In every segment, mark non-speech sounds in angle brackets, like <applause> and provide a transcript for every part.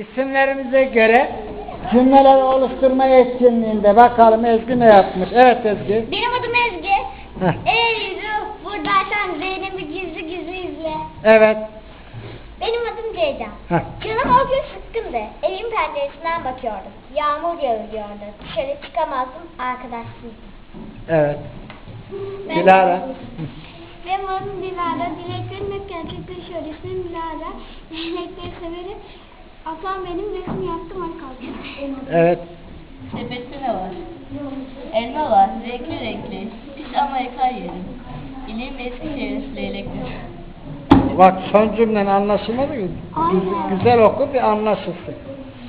İsimlerimize göre cümleler oluşturma etkinliğinde bakalım Ezgi ne yapmış? Evet Ezgi. Benim adım Ezgi. Heh. Yüzü buradaysan Zeynep'i gizli gizli izle. Evet. Benim adım Ceyda. Heh. Canım o gün sıkkındı. Evin penceresinden bakıyordum. Yağmur yağıyordu. Dışarı çıkamazdım. Arkadaşsızdım. Evet. Ben- Dilara. Benim adım Dilara. Dileklerim hep gerçekleşiyor. İsmim Dilara. Dilekleri severim. Atam benim resim yaptım. Kalkın. Evet. Sepette ne var? Elma var, renkli renkli. Pis ama yakar yerim. İlim Eskişehir leylektir. Bak son cümlen anlaşılmadı mı? Aynen. Güzel oku bir anlaşılsın.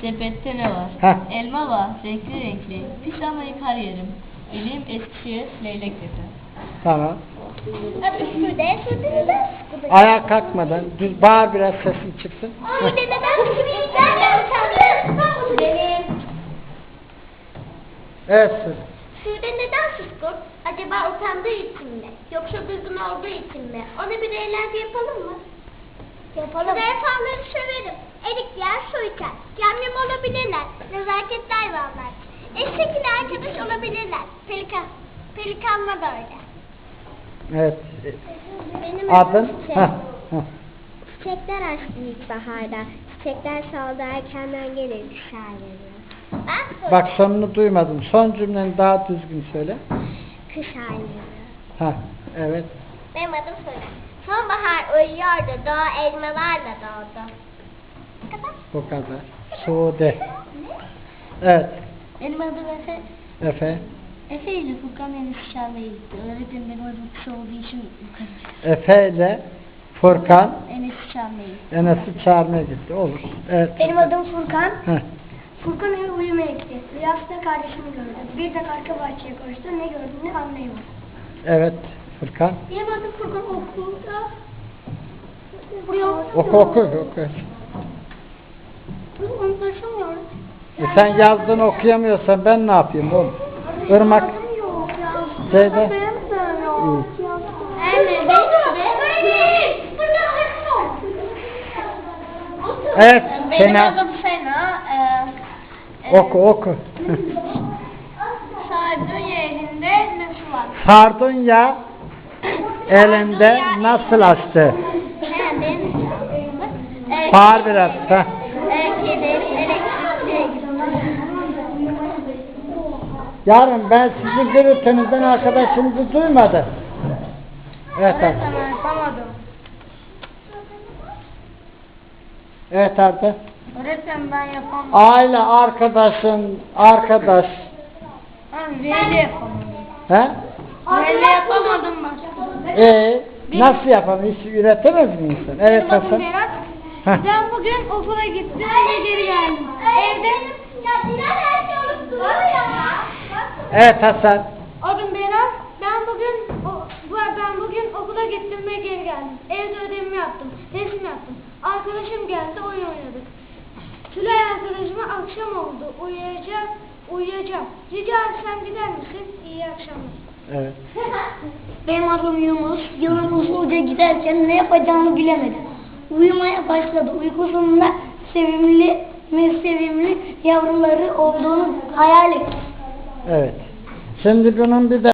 Sepette ne var? Heh. Elma var, renkli renkli. Pis ama yakar yerim. İlim Eskişehir leylektir. Tamam. Ayağa kalkmadan düz bağır biraz sesin çıksın. Sude? Nereden utandın? Benim. Evet Sude. Sude neden suskun? Acaba utandığı için mi? Yoksa düzgün olduğu için mi? Ona bir eğlence yapalım mı? Yapalım. Zürafaları severim. Erik yer, su içer. Yamyam olabilirler. Nezaketli hayvanlar. Eşek ile arkadaş olabilirler. Pelikan. Pelikanla da öyle. Evet. Benim Adın? Çiçek. Heh. Heh. Çiçekler açtı ilkbaharda. Çiçekler soldu erkenden gelir veriyor. Ben Bak sonunu duymadım. Son cümleni daha düzgün söyle. Kış ayları. Ha, evet. Benim adım Sude. Sonbahar uyuyordu, doğa elmalarla doğdu. Bu kadar. Bu kadar. Sude. Evet. Benim adım Efe. Efe. Efe ile Furkan Enes Şarlı'ya gitti. Öğretmenim benim kısa olduğu için yukarı. Efe ile Furkan Enes Şarlı'ya gitti. Enes'i çağırmaya gitti. Olur. Evet. Benim adım Furkan. Heh. Furkan eve uyumaya gitti. Rüyasında kardeşimi gördü. Bir de arka bahçeye koştu. Ne gördüğünü anlayamadı. Evet. Furkan. Benim adım Furkan okulda. Oku oku oku. Taşımıyorum. E sen yazdın okuyamıyorsan ben ne yapayım oğlum? Irmak. Şeyde. Evet. Benim Sena. adım Sena. Ee, Oku oku. Sardunya elinde nasıl var? Sardunya elinde nasıl açtı? He benim. Ee, Bağır biraz. Heh. ee, kedi elektrikliye gitti. Yarın ben sizin gürültünüzden arkadaşınızı duymadım. Evet Arda. Ben yapamadım. Evet Arda. Öğretmen ben yapamadım. Aile arkadaşın arkadaş. Ben neyle yapamadım? He? Neyle yapamadım ben. Ee, nasıl yapalım? Hiç üretemez mi insan? Evet Hasan. Ben bugün okula gittim ve geri geldim. Evet Hasan. Adım Berat. Ben bugün o, bu ben bugün okula gittim ve geri geldim. Evde ödevimi yaptım. Resim yaptım. Arkadaşım geldi oyun oynadık. Tülay arkadaşıma akşam oldu. Uyuyacak. Uyuyacağım. Rica etsem gider misin? İyi akşamlar. Evet. <laughs> Benim adım Yunus. Yunus usulca giderken ne yapacağını bilemedi. Uyumaya başladı. Uykusunda sevimli ve sevimli yavruları olduğunu hayal etti. Evet. Şimdi bunun bir de